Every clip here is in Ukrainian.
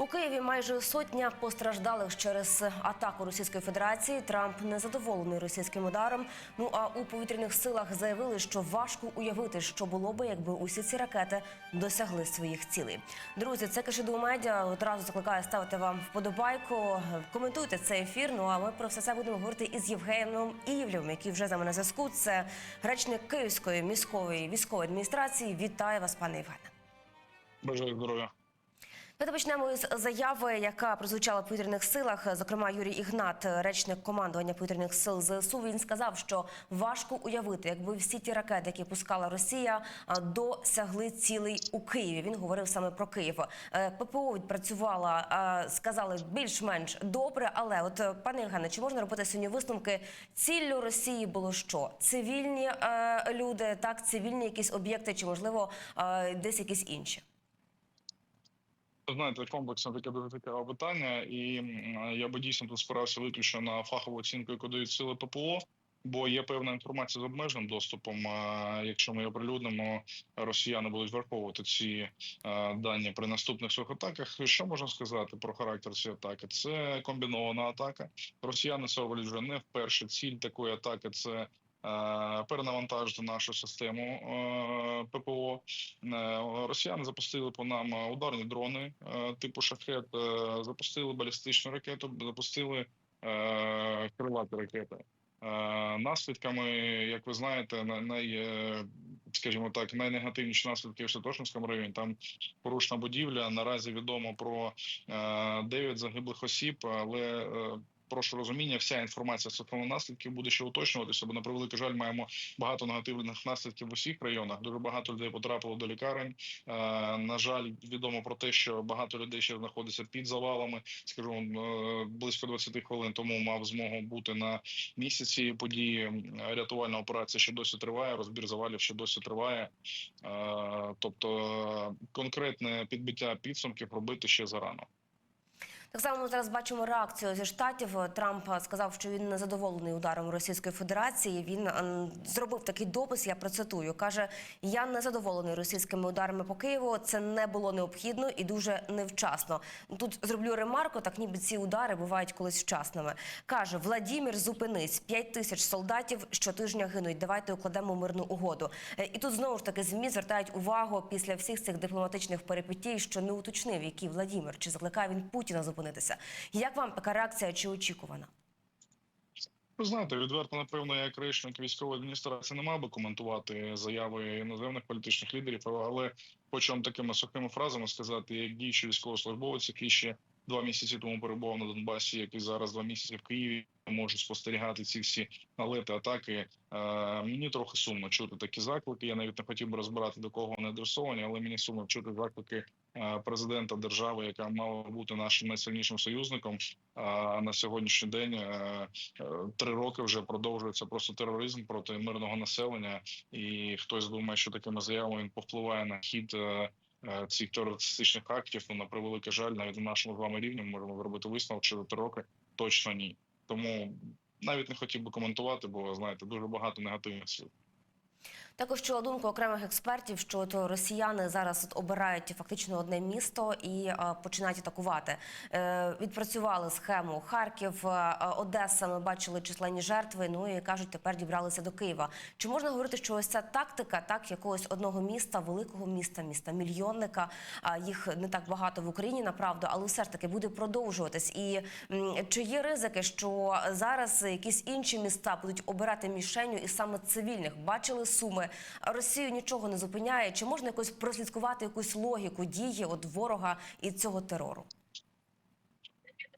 У Києві майже сотня постраждалих через атаку Російської Федерації. Трамп незадоволений російським ударом. Ну а у повітряних силах заявили, що важко уявити, що було би, якби усі ці ракети досягли своїх цілей. Друзі, це Кашиду Медіа. Одразу закликаю ставити вам вподобайку. Коментуйте цей ефір. Ну а ми про все це будемо говорити із Євгеном Івлєвим, який вже за мене зв'язку. Це речник Київської міської військової адміністрації. Вітаю вас, пане Євгене. Бажаю здоров'я. Давайте почнемо із заяви, яка прозвучала в повітряних силах. Зокрема, Юрій Ігнат, речник командування повітряних сил ЗСУ. Він сказав, що важко уявити, якби всі ті ракети, які пускала Росія, досягли цілей у Києві. Він говорив саме про Київ. Е, ППО відпрацювала, сказали більш-менш добре. Але от пане Євгене, чи можна робити сьогодні висновки? Ціллю Росії було що? Цивільні е, люди, так, цивільні якісь об'єкти, чи можливо е, десь якісь інші? Знаєте, комплексне таке дуже цікаве питання, і я би дійсно тут спирався виключно на фахову оцінку, яку дають сили ППО. Бо є певна інформація з обмеженим доступом. а Якщо ми оприлюднимо, росіяни будуть враховувати ці е, дані при наступних своїх атаках. Що можна сказати про характер цієї атаки? Це комбінована атака. Росіяни це вже не вперше. Ціль такої атаки це перенавантажити нашу систему е, ППО. Е, Росіяни запустили по нам е, ударні дрони е, типу шахет, е, запустили балістичну ракету, запустили е, крилаті ракети. Е, Наслідками, як ви знаєте, на- най, е, скажімо так, найнегативніші наслідки в Святошинському районі. Там порушена будівля. Наразі відомо про е, 9 загиблих осіб, але е, прошу розуміння, вся інформація стосовно наслідків буде ще уточнюватися, бо на превеликий жаль, маємо багато негативних наслідків в усіх районах. Дуже багато людей потрапило до лікарень. Е, На жаль, відомо про те, що багато людей ще знаходиться під завалами. Скажу е, близько 20 хвилин тому мав змогу бути на місці цієї події. Рятувальна операція ще досі триває. Розбір завалів ще досі триває. Е, Тобто конкретне підбиття підсумків робити ще зарано. Так само ми зараз бачимо реакцію зі штатів. Трамп сказав, що він не задоволений ударом Російської Федерації. Він ем, зробив такий допис. Я процитую. каже: Я не задоволений російськими ударами по Києву. Це не було необхідно і дуже невчасно. Тут зроблю ремарку, так ніби ці удари бувають колись вчасними. каже Владімір, зупинись, п'ять тисяч солдатів щотижня гинуть. Давайте укладемо мирну угоду. Е, І тут знову ж таки змі звертають увагу після всіх цих дипломатичних перипетій, що не уточнив, який Владімір чи закликає він Путіна зупинитися. Як вам така реакція чи очікувана? Ви знаєте, відверто, напевно, як речник військової адміністрації не мав би коментувати заяви іноземних політичних лідерів, але хочу такими сухими фразами сказати, як діючі військовослужбовець, який ще два місяці тому перебував на Донбасі, який зараз два місяці в Києві можуть спостерігати ці всі налети, атаки. Е, мені трохи сумно чути такі заклики. Я навіть не хотів би розбирати до кого вони адресовані, але мені сумно чути заклики е, президента держави, яка мала бути нашим найсильнішим союзником. А на сьогоднішній день е, е, три роки вже продовжується просто тероризм проти мирного населення, і хтось думає, що такими заявами він повпливає на хід. Е, Цих терористичних актів ну, на превеликий жаль, навіть на нашому з вами рівні ми можемо зробити висновок, через три роки точно ні. Тому навіть не хотів би коментувати, бо знаєте, дуже багато негативних слів. Також чула думку окремих експертів, що то росіяни зараз обирають фактично одне місто і е, починають атакувати. Е, відпрацювали схему Харків, е, Одеса. Ми бачили численні жертви. Ну і кажуть, тепер дібралися до Києва. Чи можна говорити, що ось ця тактика, так якогось одного міста, великого міста, міста мільйонника? Їх не так багато в Україні, направду, але все ж таки буде продовжуватись. І чи є ризики, що зараз якісь інші міста будуть обирати мішенью і саме цивільних? Бачили суми. Росію нічого не зупиняє. Чи можна якось прослідкувати якусь логіку дії от ворога і цього терору?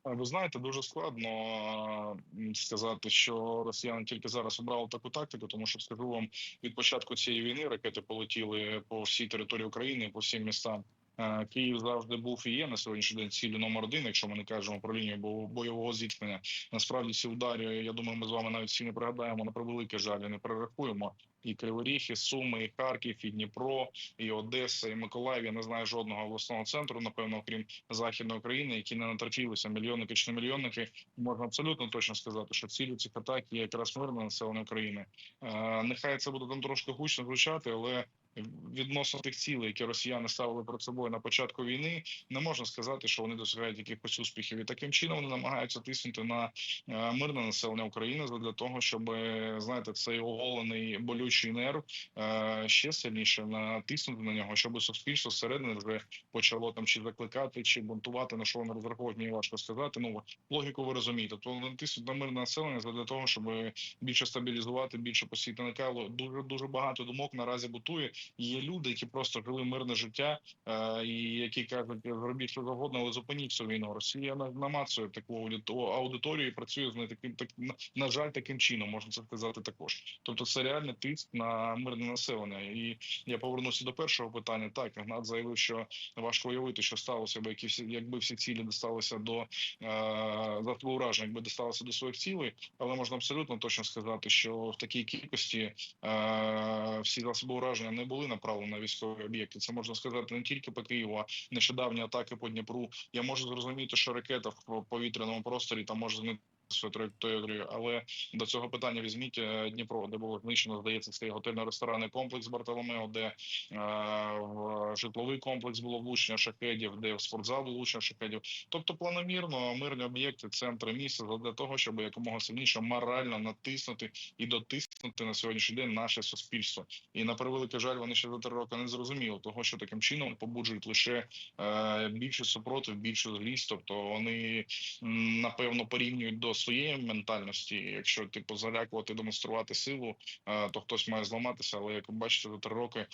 Ви знаєте, дуже складно сказати, що росіяни тільки зараз обрали таку тактику, тому що скажу вам від початку цієї війни ракети полетіли по всій території України, по всім містам. Е, Київ завжди був і є на сьогоднішній день ціллю номер один, якщо ми не кажемо про лінію бо- бойового зіткнення. Насправді ці удари, я думаю, ми з вами навіть всі не пригадаємо на превеликий жаль, не перерахуємо. І Кривий і Суми, і Харків, і Дніпро, і Одеса, і Миколаїв. Я не знаю жодного обласного центру, напевно, окрім західної України, які не натрапилися мільйонники чи не мільйонники. Можна абсолютно точно сказати, що цілі цих атак є якраз мирне населення України. Е, нехай це буде там трошки гучно звучати, але відносно тих цілей, які росіяни ставили перед собою на початку війни, не можна сказати, що вони досягають якихось успіхів. І таким чином вони намагаються тиснути на е, мирне населення України для того, щоб е, знаєте, цей оголений болючий нерв е, ще сильніше натиснути на нього, щоб суспільство зсередини вже почало там чи закликати, чи бунтувати на що вони розраховують, мені важко сказати. Ну логіку ви розумієте. То вони тиснуть на мирне населення для того, щоб більше стабілізувати, більше посіяти накалу. Дуже дуже багато думок наразі бутує. Є люди, які просто жили мирне життя, е, і які кажуть, зробіть що завгодно, але зупиніть цю війну. Росія на- намацує таку аудито- аудиторію і працює з нею таким так на- жаль, таким чином можна це сказати також. Тобто, це реально тиск на мирне населення. І я повернуся до першого питання. Так Гнат заявив, що важко уявити, що сталося б, які всі, якби всі цілі досталися до е, уражень, якби досталося до своїх цілей, але можна абсолютно точно сказати, що в такій кількості е, всі засоби ураження не були направлені на військові об'єкти. Це можна сказати не тільки по Києву, а нещодавні атаки по Дніпру. Я можу зрозуміти, що ракета в повітряному просторі там може свою траєкторію, але до цього питання візьміть е, Дніпро, де було знищено, здається, цей готельно-ресторанний комплекс Бартоломео, де е, в житловий комплекс було влучення шахедів, де в спортзал влучення шахедів. Тобто планомірно мирні об'єкти, центри міста для того, щоб якомога сильніше морально натиснути і дотиснути на сьогоднішній день наше суспільство. І на превеликий жаль, вони ще за три роки не зрозуміли того, що таким чином побуджують лише е, більше супротив, більше злість. Тобто вони напевно порівнюють до своєї ментальності. Якщо типу залякувати, демонструвати силу, е, то хтось має зламатися. Але як бачите, за три роки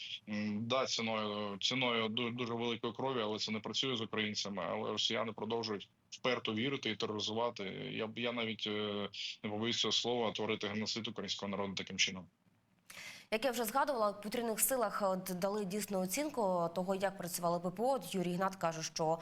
да ціною ціною дуже, великої крові, але це не працює з українцями. Але росіяни продовжують вперто вірити і тероризувати. Я б я навіть е, не побоюсь слова творити геноцид українського народу таким чином. Як я вже згадувала, в повітряних силах от дали дійсну оцінку того, як працювали ППО. Юрій Гнат каже, що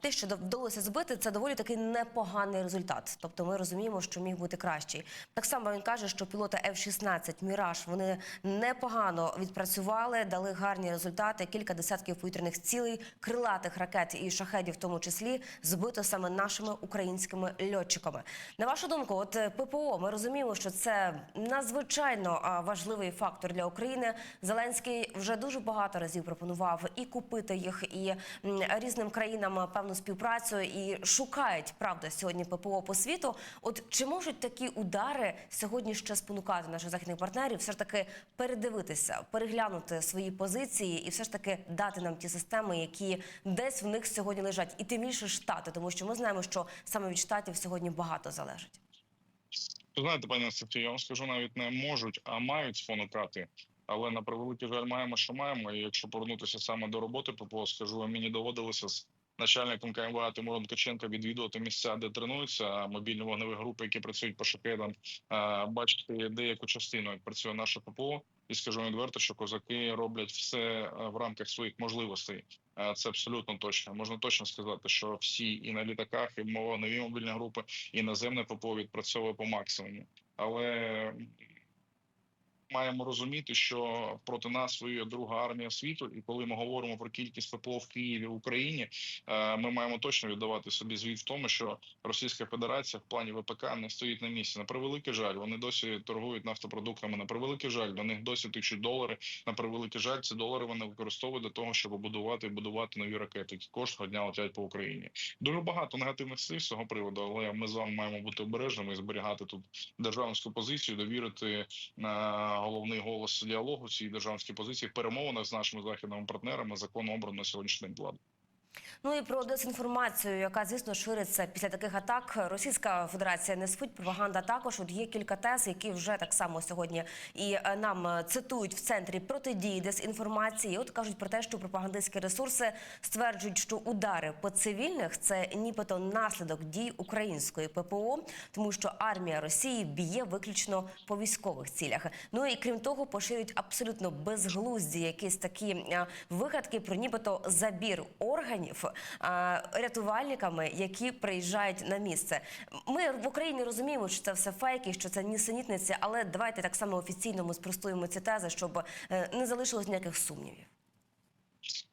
те, що вдалося збити, це доволі таки непоганий результат. Тобто, ми розуміємо, що міг бути кращий. Так само він каже, що пілоти F-16 Міраж вони непогано відпрацювали, дали гарні результати. Кілька десятків повітряних цілей, крилатих ракет і шахедів, в тому числі, збито саме нашими українськими льотчиками. На вашу думку, от е, ППО, ми розуміємо, що це надзвичайно важливий фактор для України. Зеленський вже дуже багато разів пропонував і купити їх, і різним країнам певну співпрацю, і шукають правда сьогодні ППО по світу. От чи можуть такі удари сьогодні ще спонукати наших західних партнерів, все ж таки передивитися, переглянути свої позиції і все ж таки дати нам ті системи, які десь в них сьогодні лежать, і тим більше штати, тому що ми знаємо, що саме від штатів сьогодні багато залежить. Знаєте, пані Анастасія, я вам скажу, навіть не можуть, а мають спонукати. Але на превеликий жаль, маємо, що маємо. І якщо повернутися саме до роботи, ППО, скажу, мені доводилося з начальником КМВА Тимуром Ткаченка відвідувати місця, де тренуються мобільні вогневі групи, які працюють по шахедам, е, бачити деяку частину, як працює наше ППО. І скажу відверто, що козаки роблять все е, в рамках своїх можливостей. Е, Це абсолютно точно. Можна точно сказати, що всі і на літаках, і вогневі мобільні групи, і наземне ППО відпрацьовує по максимуму. Але маємо розуміти, що проти нас воює друга армія світу, і коли ми говоримо про кількість ППО в Києві в Україні, е, ми маємо точно віддавати собі звіт в тому, що Російська Федерація в плані ВПК не стоїть на місці. На превеликий жаль, вони досі торгують нафтопродуктами. На превеликий жаль, до них досі тичуть долари. На превеликий жаль, ці долари вони використовують для того, щоб будувати і будувати нові ракети, які кожного дня летять по Україні. Дуже багато негативних слів з цього приводу, але ми з вами маємо бути обережними і зберігати тут державницьку позицію, довірити на головний голос діалогу цієї державницькій позиції в перемовинах з нашими західними партнерами закону обрано на сьогоднішній день влади. Ну і про дезінформацію, яка звісно шириться після таких атак. Російська Федерація не спить, пропаганда також. От є кілька тез, які вже так само сьогодні і е, нам е, цитують в центрі протидії дезінформації. От кажуть про те, що пропагандистські ресурси стверджують, що удари по цивільних це нібито наслідок дій української ППО, тому що армія Росії б'є виключно по військових цілях. Ну і крім того, поширюють абсолютно безглузді якісь такі е, вигадки про нібито забір органів е, рятувальниками, які приїжджають на місце. Ми в Україні розуміємо, що це все фейки, що це нісенітниці, але давайте так само офіційно ми спростуємо ці тези, щоб е, не залишилось ніяких сумнівів.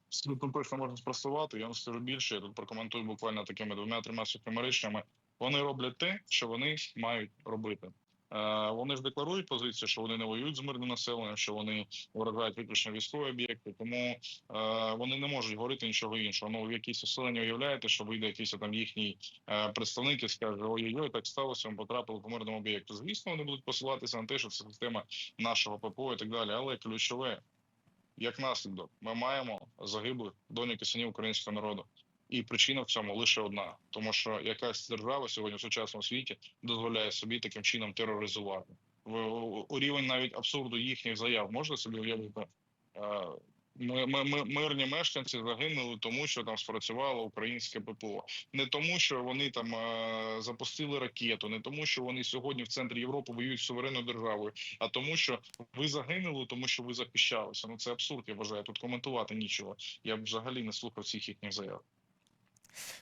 Абсолютно точно можна спростувати. Я вам скажу більше. Я тут прокоментую буквально такими двома-трьома сухими речами. Вони роблять те, що вони мають робити. Е, Вони ж декларують позицію, що вони не воюють з мирним населенням, що вони вражають виключно військові об'єкти, тому е, вони не можуть говорити нічого іншого. Ну в якійсь оселенні уявляєте, що вийде якийсь там їхній е, представник і скаже: ой-ой-ой, так сталося, ми потрапили по мирному об'єкту. Звісно, вони будуть посилатися на те, що це система нашого ППО і так далі. Але ключове, як наслідок, ми маємо загиблих доньок синів українського народу. І причина в цьому лише одна, тому що якась держава сьогодні в сучасному світі дозволяє собі таким чином тероризувати. У рівень навіть абсурду їхніх заяв можна собі уявити. Е, Ми, ми, ми, мирні мешканці загинули, тому що там спрацювало українське ППО, не тому, що вони там е, запустили ракету, не тому, що вони сьогодні в центрі Європи воюють суверенною державою, а тому, що ви загинули, тому що ви захищалися. Ну це абсурд. Я вважаю. Тут коментувати нічого. Я б взагалі не слухав всіх їхніх заяв.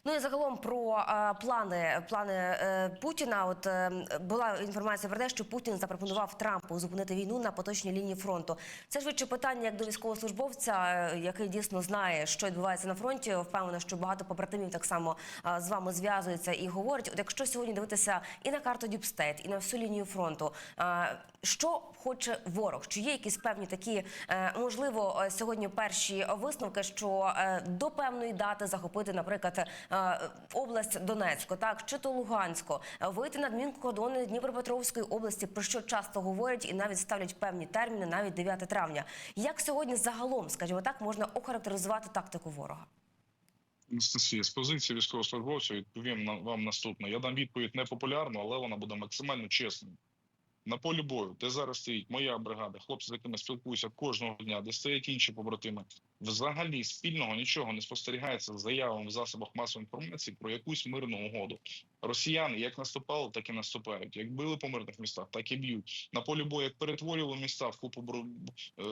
Ну і загалом про е, плани плани е, Путіна. От е, була інформація про те, що Путін запропонував Трампу зупинити війну на поточній лінії фронту. Це швидше питання як до військовослужбовця, е, який дійсно знає, що відбувається на фронті. Впевнена, що багато побратимів так само е, з вами зв'язуються і говорять. От якщо сьогодні дивитися і на карту Діпстейт, і на всю лінію фронту, е, що хоче ворог? Чи є якісь певні такі е, можливо е, сьогодні перші висновки, що е, до певної дати захопити, наприклад, область Донецьку, так чи то Луганську, вийти на адмінкордони Дніпропетровської області, про що часто говорять і навіть ставлять певні терміни, навіть 9 травня. Як сьогодні загалом, скажімо так, можна охарактеризувати тактику ворога? Анастасія, з позиції військовослужбовця відповім вам наступне. Я дам відповідь непопулярну, але вона буде максимально чесною. На полі бою, де зараз стоїть моя бригада, хлопці, з якими спілкуюся кожного дня, де стоять інші побратими, взагалі спільного нічого не спостерігається з заявами в засобах масової інформації про якусь мирну угоду. Росіяни як наступали, так і наступають. Як били по мирних містах, так і б'ють. На полі бою як перетворювали міста в купу е,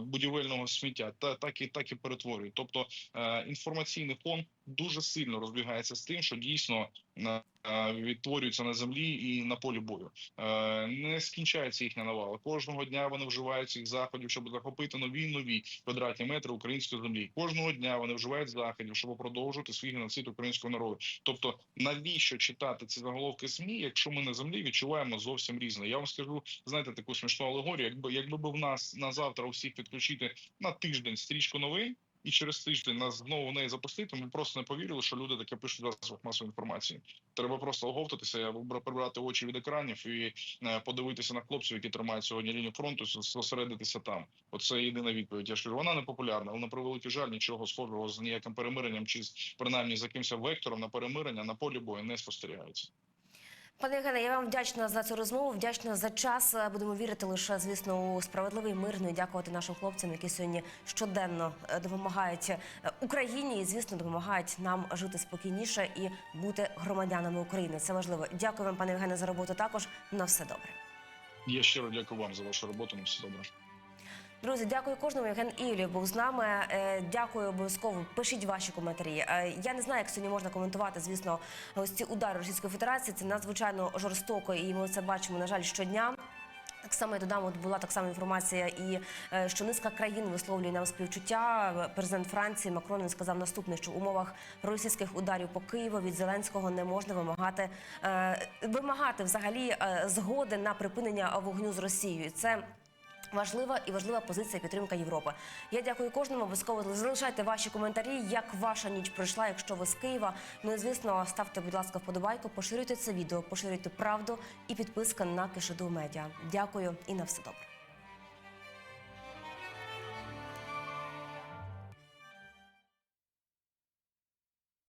будівельного сміття, та так і так і перетворюють. Тобто е, інформаційний фон дуже сильно розбігається з тим, що дійсно е, е, на землі і на полі бою. Е, Не скінчається їхня навала. Кожного дня вони вживають цих заходів, щоб захопити нові нові квадратні метри української землі. Кожного дня вони вживають заходів, щоб продовжувати свій геноцид українського народу. Тобто, навіщо читати ці заголовки СМІ, якщо ми на землі відчуваємо зовсім різне? Я вам скажу, знаєте, таку смішну алегорію. Якби якби був нас на завтра усіх відключити на тиждень стрічку новин. І через тиждень нас знову в неї запустити. Ми просто не повірили, що люди таке пишуть в засобах масової інформації. Треба просто оговтатися, бра- прибрати очі від екранів і е, подивитися на хлопців, які тримають сьогодні лінію фронту, зосередитися там. Оце єдина відповідь. Я ж вона не популярна, але на превеликий жаль, нічого схожого з ніяким перемиренням чи принаймні з якимось вектором на перемирення на полі бою не спостерігається. Пане Євгене, я вам вдячна за цю розмову, вдячна за час. Будемо вірити лише, звісно, у справедливий мир. Ну дякувати нашим хлопцям, які сьогодні щоденно е, допомагають е, Україні і, звісно, допомагають нам жити спокійніше і бути громадянами України. Це важливо. Дякую вам, пане Євгене, за роботу. Також на все добре. Я щиро дякую вам за вашу роботу. На все добре. Друзі, дякую кожному. Євген Ілів був з нами. Е, Дякую обов'язково. Пишіть ваші коментарі. Е, Я не знаю, як сьогодні можна коментувати. Звісно, ось ці удари Російської Федерації. Це надзвичайно жорстоко, і ми це бачимо на жаль щодня. Так само я додам, от була так само інформація, і е, що низка країн висловлює нам співчуття. Президент Франції Макрон він сказав наступне, що в умовах російських ударів по Києву від Зеленського не можна вимагати вимагати взагалі згоди на припинення вогню з Росією. Це Важлива і важлива позиція підтримка Європи. Я дякую кожному. Обов'язково залишайте ваші коментарі, як ваша ніч пройшла, якщо ви з Києва. Ну і звісно, ставте, будь ласка, вподобайку, поширюйте це відео, поширюйте правду і підписка на Кишиду Медіа. Дякую і на все добре.